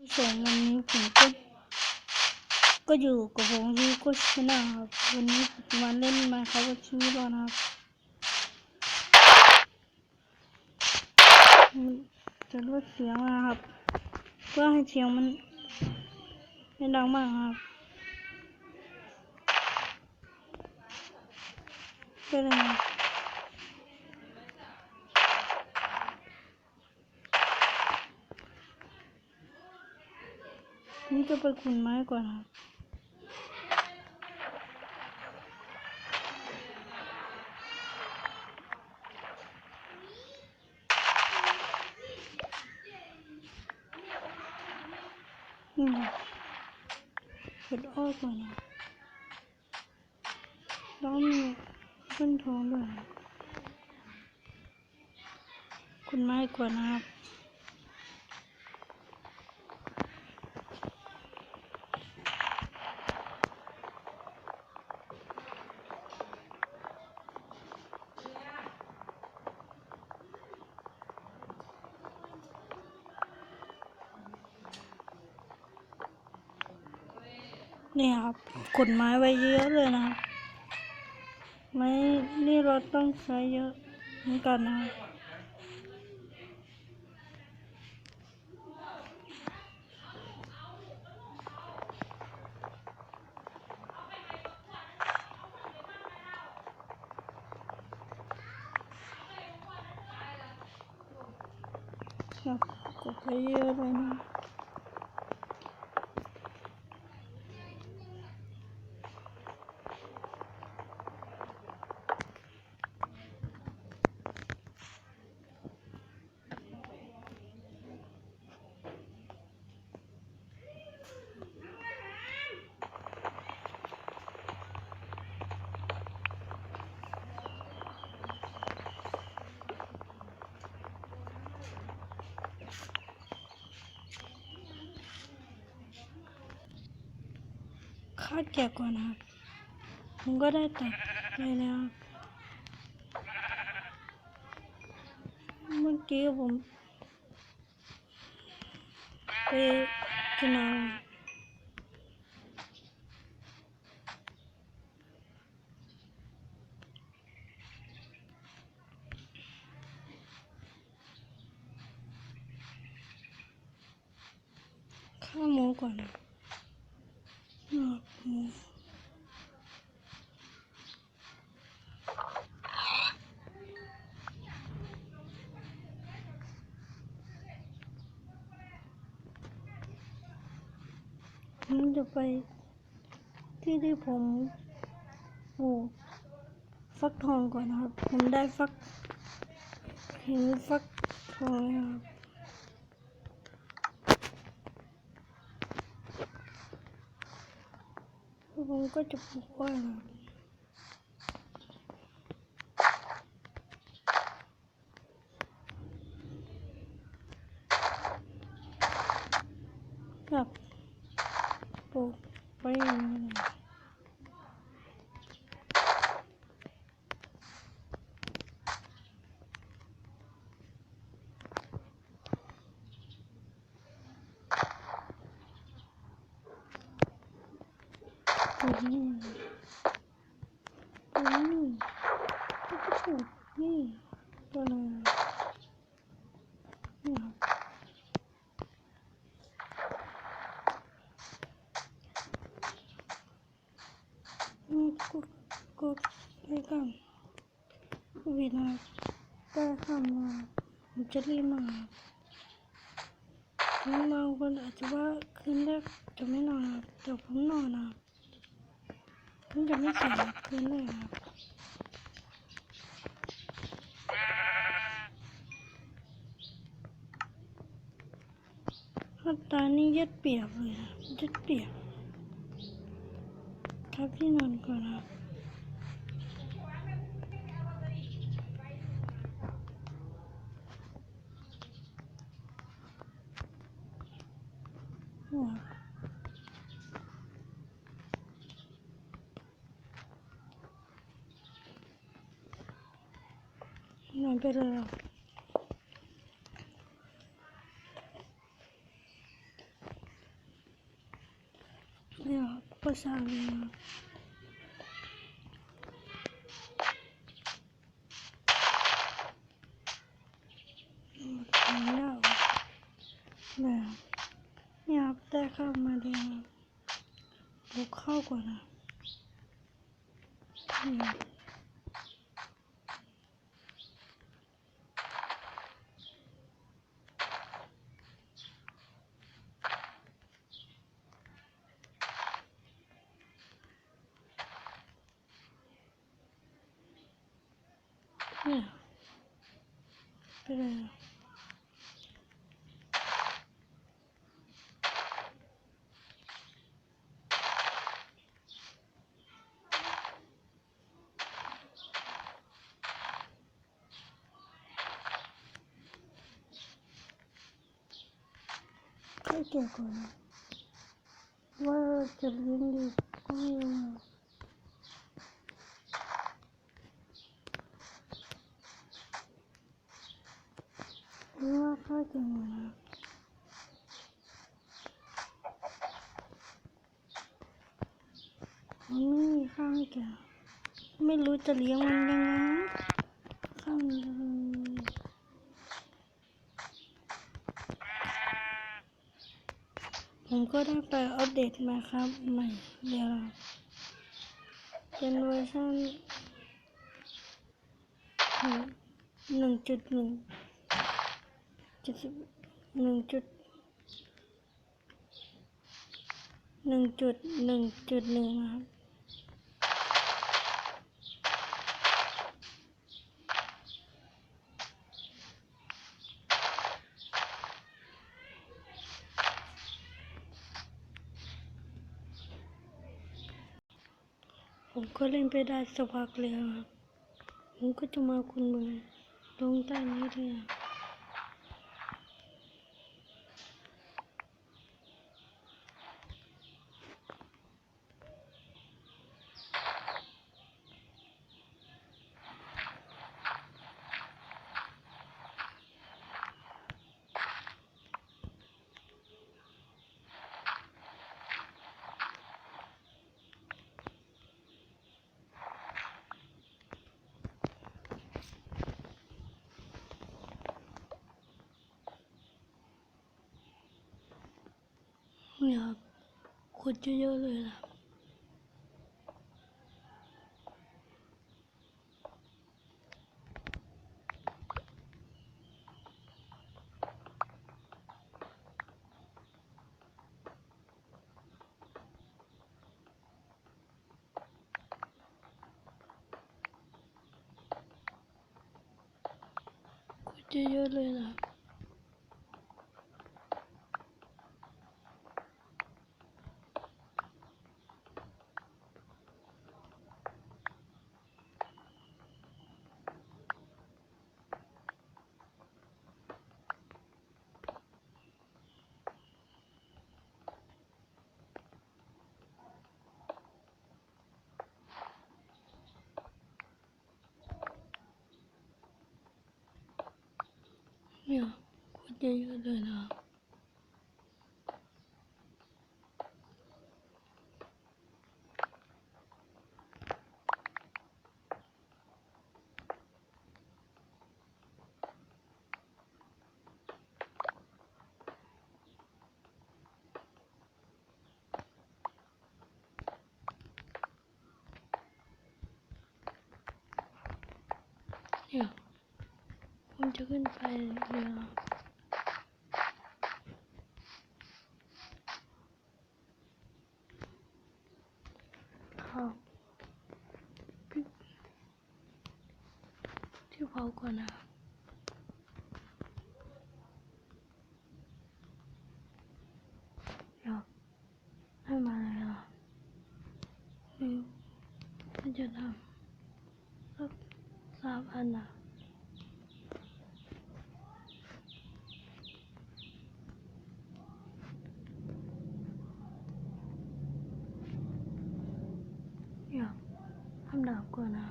ผู้ชมวันนี้ผมก็ก็อยู่กับผมที่โคชนะครับวันนี้ผมมาเล่นมาครับกับชีวิตนะครับจะลดเสียงนะครับ เพื่อให้เสียงมันไม่ดังมากครับก็เลย นี่จะไปขุนไม้ก่อนครับนี่นะเปิดอ้อก่อนนะแล้วมีขึ้นท้องด้วยคุณไม้ก่อนนะครับ เนี่ย กดไม้ไว้เยอะเลยนะไม้นี่เราต้องใช้เยอะเหมือนกันนะครับครับกดไว้เยอะเลยนะ คาดแกะก่อนนะครับผมก็ได้ตัดไปแล้วครับเมื่อกี้ผมไปกินอะไรข้าวหมูก่อนนะหมูหมู ผมจะไปที่ที่ผมปลูกฟักทองก่อนนะครับ ผมได้ฟักเห็นฟักทองแล้วครับ แล้วผมก็จะปลูกกล้วยนะครับครับปลูกไว้อย่างนี้เลย ตัว นี้ตัวนี้แล้วก็ถูกนี่ตัวนึงนี่ครับนี่กดกดไปกันวินาได้ข้ามาผมจะรีบมาครับบางคนอาจจะว่าคืนแรกจะไม่นอนแต่ผมนอนนะ ครับผมจะไม่เสียคืนเลยครับถ้าตานี่ยัดเปียกเลยยัดเปียกครับพี่นอนก่อนครับหัว ไปเลยเนี่ยภาษาเนี่ยเนี่ยได้เข้ามาเรียนบุกเข้าก่อนนะ เนี่ยไปเลยอะค่อยเก็บก่อนนะว่าจะเลี้ยงดีก็ไม่รู้ ห รือว่าข้าวเก่งหมดนะมันไม่มีข้าวให้แกะไม่รู้จะเลี้ยงมันยังไงข้าวมันผมก็ได้ไปอัปเดตมาครับใหม่เดี๋ยวเป็นเวอร์ชันหนึ่งจุดหนึ่ง จุดสิบหนึ่งจุดหนึ่งจุดหนึ่งจุดหนึ่งครับผมก็เล่นไปได้สักพักเลยครับผมก็จะมาคุณมือลงใต้นี้เลยอะเนี่ยครับคนเยอะๆเลยนะคนเยอะๆเลยนะ ยอะๆเลยนะเนี่ย ผมจะขึ้นไปเรือครับพี่ที่เผาก่อนนะเดาวก่อนนะ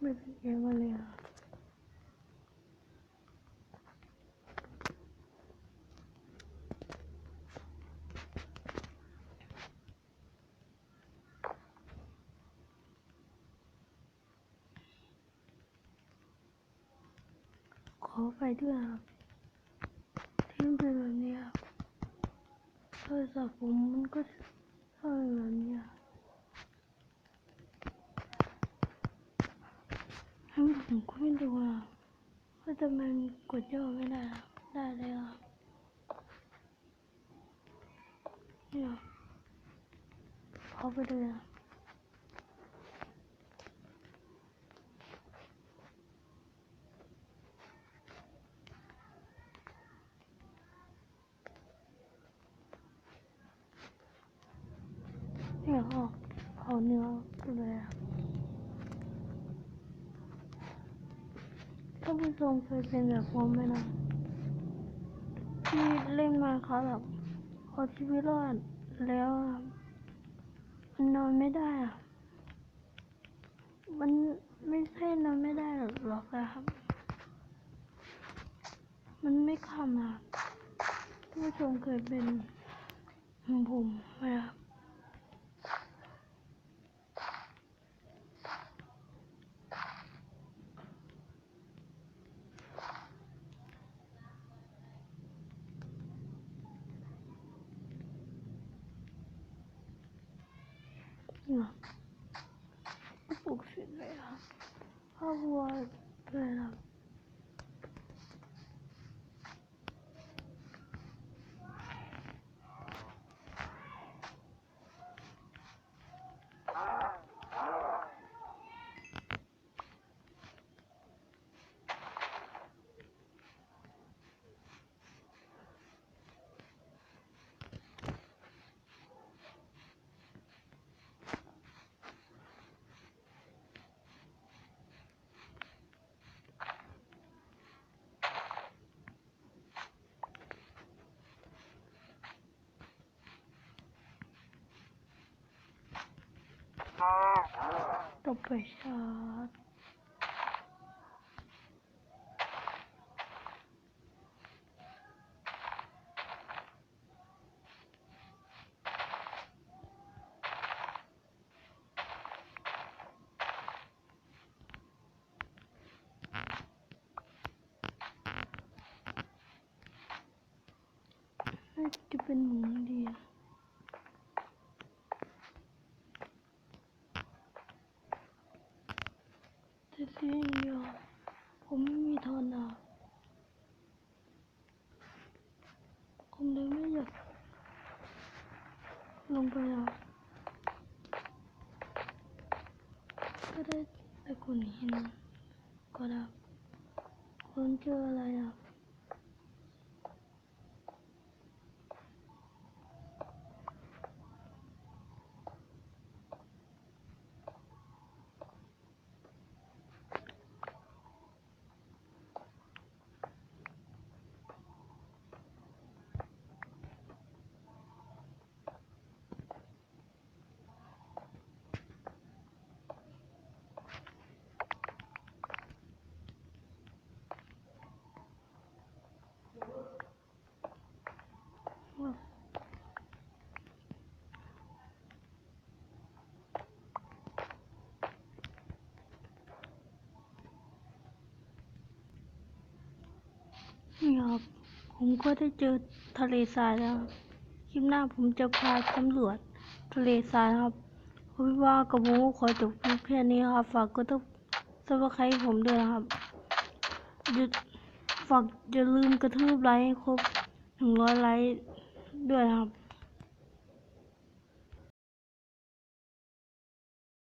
ไม่เป็นเกเลยอะ ขอไปด้วยครับที่มันเป็นแบบนี้ครับโทรศัพท์ผมมันก็ชอบแบบนี้ทั้งผมก็ไม่รู้อะว่าทำไมมันกดย่อไม่ได้ได้เลยครับเนี่ยขอไปด้วยครับเนี่ยเอา เอาเนื้อไปเลยครับท่านผู้ชมเคยเป็นแบบผมไหมนะที่เล่นมาเขาแบบเอาชีวิตรอดแล้วมันนอนไม่ได้อะมันไม่ใช่นอนไม่ได้หรอกนะครับ มันไม่คำอะท่านผู้ชมเคยเป็นมือนผมไหมครับ เนี่ยปลูกเสร็จเลยครับ ข้าววั วเลยครับต้องไปชาร์จน่าจะเป็นหมูดีอะ แต่เสียอย่างเดียวผมไม่มีทอนอะ ผมเลยไม่หยุดลงไปอะก็ได้แต่คนเห็นก็ได้คนเจออะไรอะว่านี่ครับ ผมก็ได้เจอทะเลทรายแล้วครคลิปหน้าผมจะพาตำรวจทะเลทรายครับผมว่ากับผมก็ขอจบคลิปแค่นี้ครับ ฝากกดติดซับสไครผมด้วยนะครับอย่าฝากอย่าลืมกระทืบไลค์ให้ครบหนึ่งร้อยไลค์ด้วยครับ